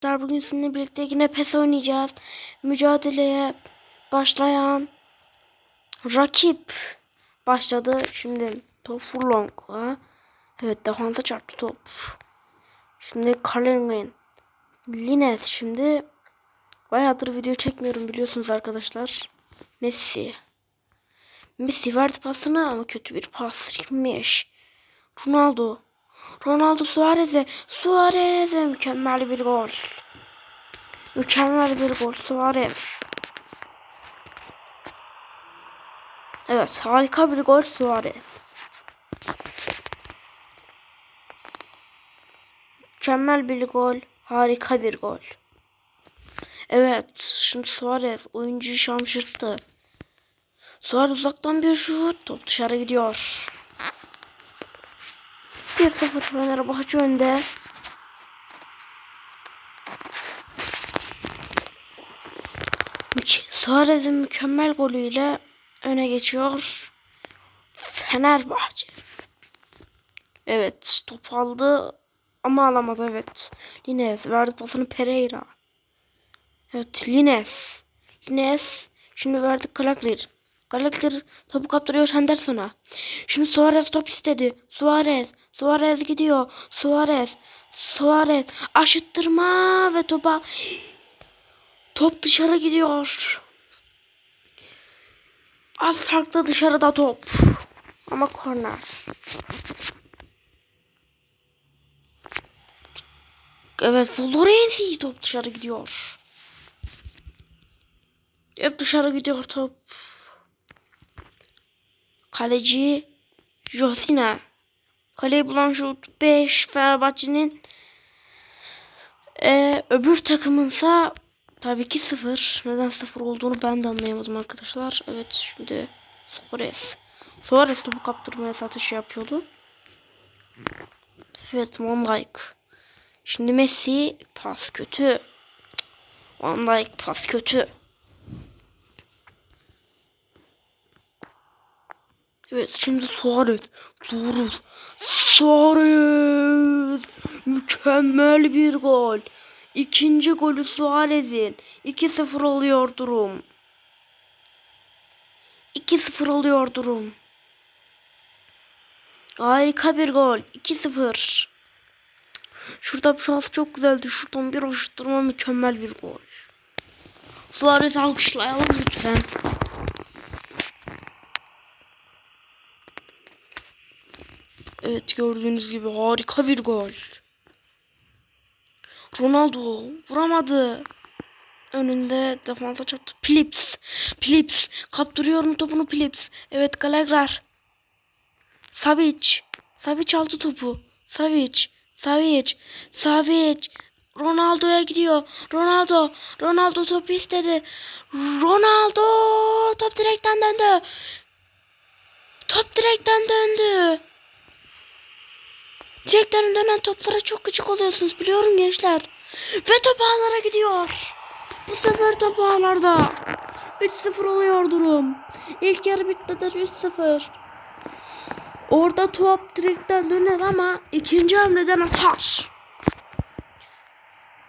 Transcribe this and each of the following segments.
Arkadaşlar bugün sizinle birlikte yine PES oynayacağız. Mücadeleye başlayan rakip başladı. Şimdi top Furlong'a. Evet defansa çarptı top. Şimdi Kalermin. Lines şimdi. Bayağıdır video çekmiyorum biliyorsunuz arkadaşlar. Messi. Messi verdi pasını ama kötü bir pas. Kimmiş? Ronaldo. Ronaldo Suarez'e. Suarez'e mükemmel bir gol. Mükemmel bir gol Suarez. Evet harika bir gol Suarez. Mükemmel bir gol. Harika bir gol. Evet şimdi Suarez oyuncuyu şaşırttı. Suarez uzaktan bir şut. Top dışarı gidiyor. 1-0 Fenerbahçe önde. Suarez'in mükemmel golüyle öne geçiyor. Fenerbahçe. Evet top aldı ama alamadı evet. Lines verdi pasını Pereira. Evet Lines. Lines şimdi verdi Kalaklir. Kalaklir topu kaptırıyor Henderson'a. Şimdi Suarez top istedi. Suarez. Suarez gidiyor. Suarez. Suarez. Aşıttırma ve topa. Top dışarı gidiyor. Az farklı dışarıda top. Ama korner. Evet Florenzi top dışarı gidiyor. Hep dışarı gidiyor top. Kaleci Josina. Kaleyi bulan şut 5 Fenerbahçe'nin. Ee, öbür takımınsa tabii ki 0. Neden 0 olduğunu ben de anlayamadım arkadaşlar. Evet şimdi Suarez. Suarez topu kaptırmaya satış yapıyordu. Evet Van Dijk. Şimdi Messi pas kötü. Van Dijk pas kötü. Evet şimdi Suarez. Suarez. Suarez. Mükemmel bir gol. İkinci golü Suarez'in. 2-0 oluyor durum. 2-0 oluyor durum. Harika bir gol. 2-0. Şurada bir şans çok güzeldi. Şuradan bir aşıttırma mükemmel bir gol. Suarez alkışlayalım lütfen. Evet gördüğünüz gibi harika bir gol. Ronaldo vuramadı. Önünde defansa çarptı. Philips. Philips. Kaptırıyorum topunu Philips. Evet Gallagher. Savic. Savic aldı topu. Savic. Savic. Savic. Ronaldo'ya gidiyor. Ronaldo. Ronaldo topu istedi. Ronaldo. Top direkten döndü. Top direkten döndü. Direkten dönen toplara çok küçük oluyorsunuz biliyorum gençler. Ve top ağlara gidiyor. Bu sefer top ağlarda. 3-0 oluyor durum. İlk yarı bitmeden 3-0. Orada top direkten döner ama ikinci hamleden atar.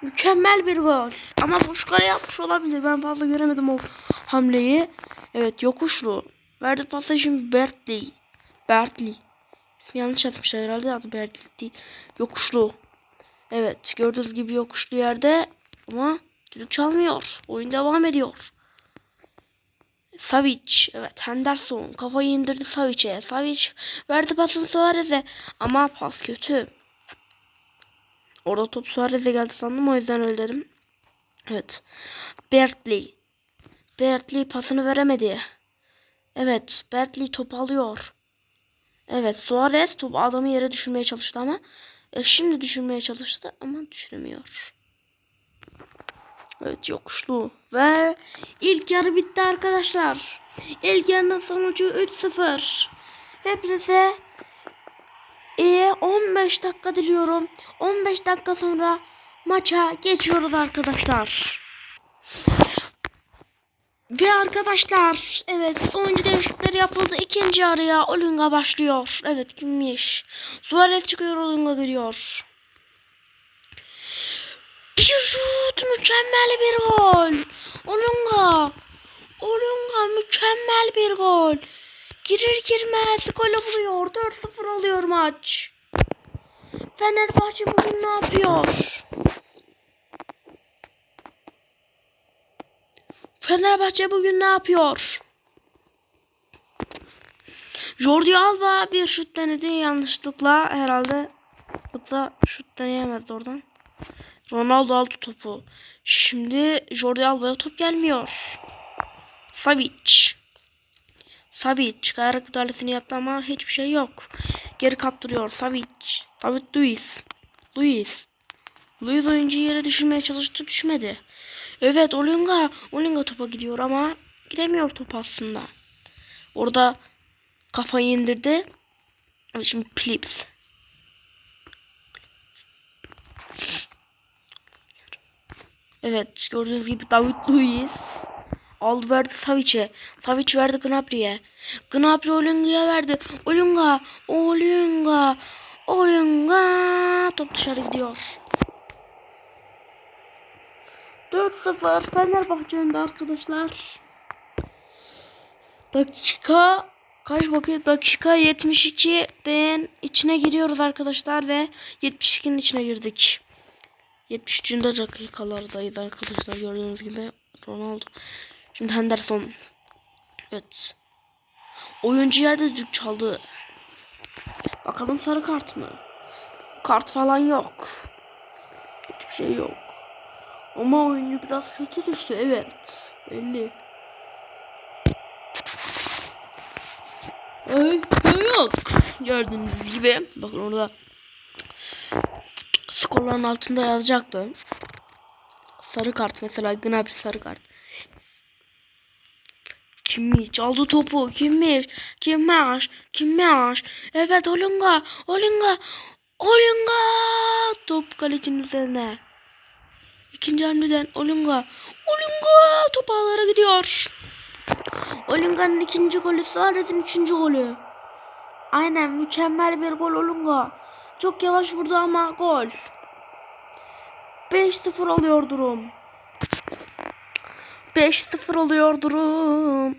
Mükemmel bir gol. Ama boş kale yapmış olabilir. Ben fazla göremedim o hamleyi. Evet yokuşlu. Verdi pası şimdi Bertley. Bertley. İsmi yanlış yazmışlar herhalde adı değil. Yokuşlu. Evet gördüğünüz gibi yokuşlu yerde ama düdük çalmıyor. Oyun devam ediyor. Savic. Evet Henderson kafayı indirdi Savic'e. Savic verdi pasını Suarez'e ama pas kötü. Orada top Suarez'e geldi sandım o yüzden öyle dedim. Evet. Bertley. Bertley pasını veremedi. Evet Bertley top alıyor. Evet Suarez top adamı yere düşürmeye çalıştı ama e, şimdi düşürmeye çalıştı ama düşüremiyor. Evet yokuşlu ve ilk yarı bitti arkadaşlar. İlk yarının sonucu 3-0. Hepinize iyi 15 dakika diliyorum. 15 dakika sonra maça geçiyoruz arkadaşlar. Ve arkadaşlar evet oyuncu değişiklikleri yapıldı. İkinci araya Olunga başlıyor. Evet kimmiş? Suarez çıkıyor Olunga giriyor. Bir şut mükemmel bir gol. Olunga. Olunga mükemmel bir gol. Girir girmez golü buluyor. 4-0 oluyor maç. Fenerbahçe bugün ne yapıyor? Fenerbahçe bugün ne yapıyor? Jordi Alba bir şut denedi yanlışlıkla herhalde. Bu da şut deneyemez oradan. Ronaldo aldı topu. Şimdi Jordi Alba'ya top gelmiyor. Savic. Savic kayarak müdahalesini yaptı ama hiçbir şey yok. Geri kaptırıyor. Savic. David Luiz. Luiz. Luiz oyuncuyu yere düşürmeye çalıştı. Düşmedi. Evet Olunga. Olunga topa gidiyor ama gidemiyor top aslında. Orada kafayı indirdi. Şimdi Plips. Evet gördüğünüz gibi David Luiz aldı verdi Savic'e. Savic verdi Gnabry'e. Gnabry Olunga'ya verdi. Olunga, Olunga, Olunga. Top dışarı gidiyor. 4-0 Fenerbahçe önde arkadaşlar. Dakika kaç bakayım dakika 72 den içine giriyoruz arkadaşlar ve 72'nin içine girdik. 73. dakikalardayız arkadaşlar gördüğünüz gibi Ronaldo. Şimdi Henderson. Evet. Oyuncuya da düdük çaldı. Bakalım sarı kart mı? Kart falan yok. Hiçbir şey yok. Ama oyuncu biraz kötü düştü evet. Belli. Ay, yok. Gördüğünüz gibi. Bakın orada skorların altında yazacaktı. Sarı kart mesela Gnabry sarı kart. Kimmiş? Aldı topu. Kimmiş? Kimmiş? Kimmiş? Evet Olunga. Olunga. Olunga. Top kalecinin üzerine. İkinci hamleden Olunga. Olunga top ağlara gidiyor. Olunga'nın ikinci golü Suarez'in üçüncü golü. Aynen mükemmel bir gol Olunga. Çok yavaş vurdu ama gol. 5-0 oluyor durum. 5-0 oluyor durum.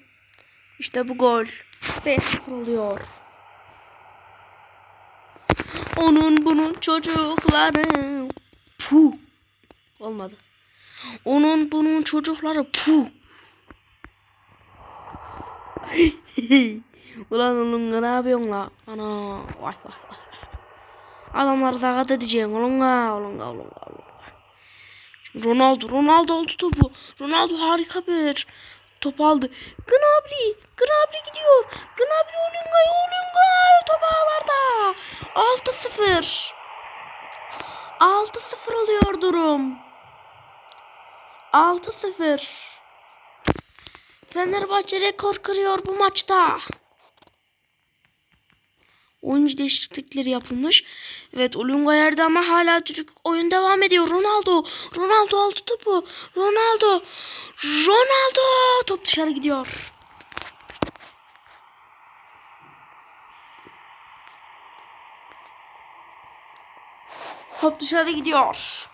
İşte bu gol. 5-0 oluyor. Onun bunun çocukları. Puh. Olmadı. Onun bunun çocukları. Puh. Ulan oğlum ne yapıyorsun la? Ana vay vay vay. Adamları sakat edeceğim oğlunga oğlunga oğlunga. Şimdi Ronaldo Ronaldo aldı topu. Ronaldo harika bir top aldı. Gnabry Gnabry gidiyor. Gnabry oğlunga oğlunga top ağlarda. 6-0. 6-0 oluyor durum. 6-0. Fenerbahçe rekor kırıyor bu maçta. Oyuncu değişiklikleri yapılmış. Evet Olunga yerde ama hala Türk oyun devam ediyor. Ronaldo. Ronaldo aldı topu. Ronaldo. Ronaldo. Top dışarı gidiyor. Top dışarı gidiyor.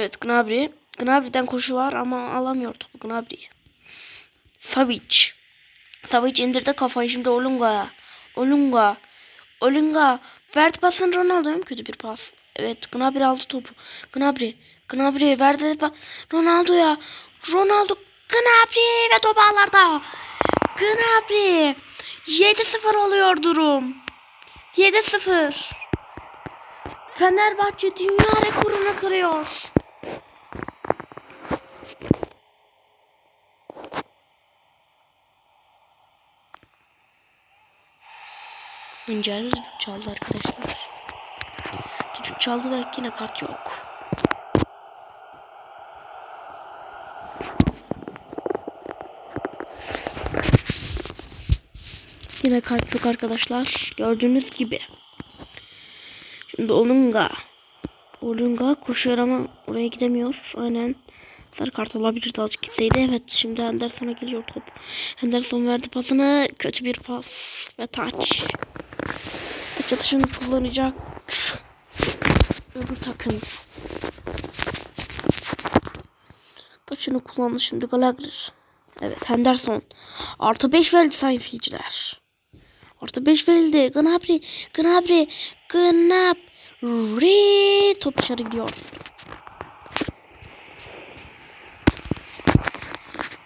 Evet Gnabry. Gnabry'den koşu var ama alamıyor topu Gnabry. Savic. Savic indirdi kafayı şimdi Olunga'ya. Olunga. Olunga. Verdi pasını Ronaldo'ya mı kötü bir pas? Evet Gnabry aldı topu. Gnabry. Gnabry verdi pa- Ronaldo'ya. Ronaldo Gnabry ve top ağlarda. Gnabry. 7-0 oluyor durum. 7-0. Fenerbahçe dünya rekorunu kırıyor. Düdük çaldı arkadaşlar. Düdük çaldı ve yine kart yok. Yine kart yok arkadaşlar. Gördüğünüz gibi. Şimdi Olunga. Olunga koşuyor ama oraya gidemiyor. Aynen. Sarı kart olabilirdi azıcık gitseydi. Evet şimdi Henderson'a geliyor top. Henderson verdi pasını. Kötü bir pas ve taç. Taç atışını kullanacak. Öbür takım. Taçını kullandı şimdi Gallagher. Evet Henderson. Artı 5 verdi sayın seyirciler. Artı 5 verildi. Gnabry. Gnabry. Gnabry. Top dışarı gidiyor.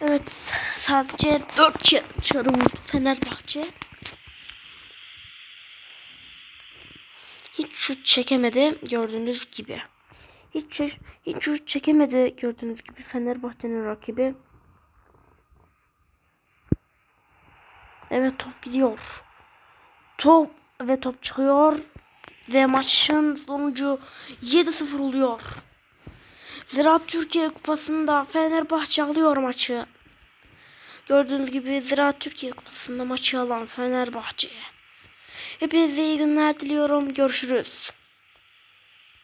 Evet sadece 4 kere dışarı vurdu Fenerbahçe. Hiç şut çekemedi gördüğünüz gibi. Hiç hiç şut çekemedi gördüğünüz gibi Fenerbahçe'nin rakibi. Evet top gidiyor. Top ve top çıkıyor. Ve maçın sonucu 7-0 oluyor. Ziraat Türkiye Kupası'nda Fenerbahçe alıyor maçı. Gördüğünüz gibi Ziraat Türkiye Kupası'nda maçı alan Fenerbahçe. Hepinize iyi günler diliyorum. Görüşürüz.